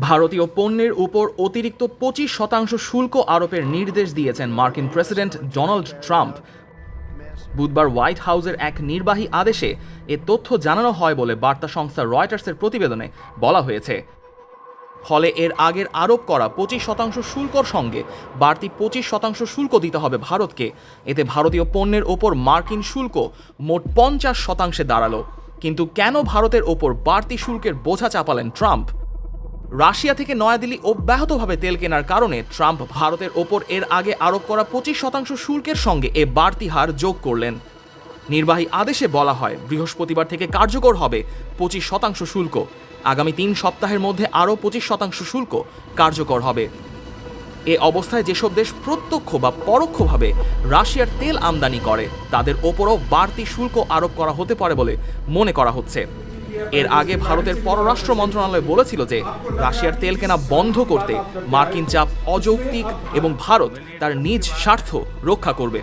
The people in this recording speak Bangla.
ভারতীয় পণ্যের উপর অতিরিক্ত পঁচিশ শতাংশ শুল্ক আরোপের নির্দেশ দিয়েছেন মার্কিন প্রেসিডেন্ট ডোনাল্ড ট্রাম্প। বুধবার হোয়াইট হাউসের এক নির্বাহী আদেশে এ তথ্য জানানো হয় বলে বার্তা সংস্থা রয়টার্সের প্রতিবেদনে বলা হয়েছে। ফলে এর আগের আরোপ করা পঁচিশ শতাংশ শুল্কর সঙ্গে বাড়তি পঁচিশ শতাংশ শুল্ক দিতে হবে ভারতকে। এতে ভারতীয় পণ্যের ওপর মার্কিন শুল্ক মোট পঞ্চাশ শতাংশে দাঁড়াল। কিন্তু কেন ভারতের ওপর বাড়তি শুল্কের বোঝা চাপালেন ট্রাম্প? রাশিয়া থেকে নয়াদিল্লি অব্যাহতভাবে তেল কেনার কারণে ট্রাম্প ভারতের ওপর এর আগে আরোপ করা পঁচিশ শতাংশ শুল্কের সঙ্গে এ বাড়তি হার যোগ করলেন। নির্বাহী আদেশে বলা হয়, বৃহস্পতিবার থেকে কার্যকর হবে পঁচিশ শতাংশ শুল্ক। আগামী তিন সপ্তাহের মধ্যে আরও পঁচিশ শতাংশ শুল্ক কার্যকর হবে। এ অবস্থায় যেসব দেশ প্রত্যক্ষ বা পরোক্ষভাবে রাশিয়ার তেল আমদানি করে, তাদের ওপরও বাড়তি শুল্ক আরোপ করা হতে পারে বলে মনে করা হচ্ছে। এর আগে ভারতের পররাষ্ট্র মন্ত্রণালয় বলেছিল যে রাশিয়ার তেল কেনা বন্ধ করতে মার্কিন চাপ অযৌক্তিক এবং ভারত তার নিজ স্বার্থ রক্ষা করবে।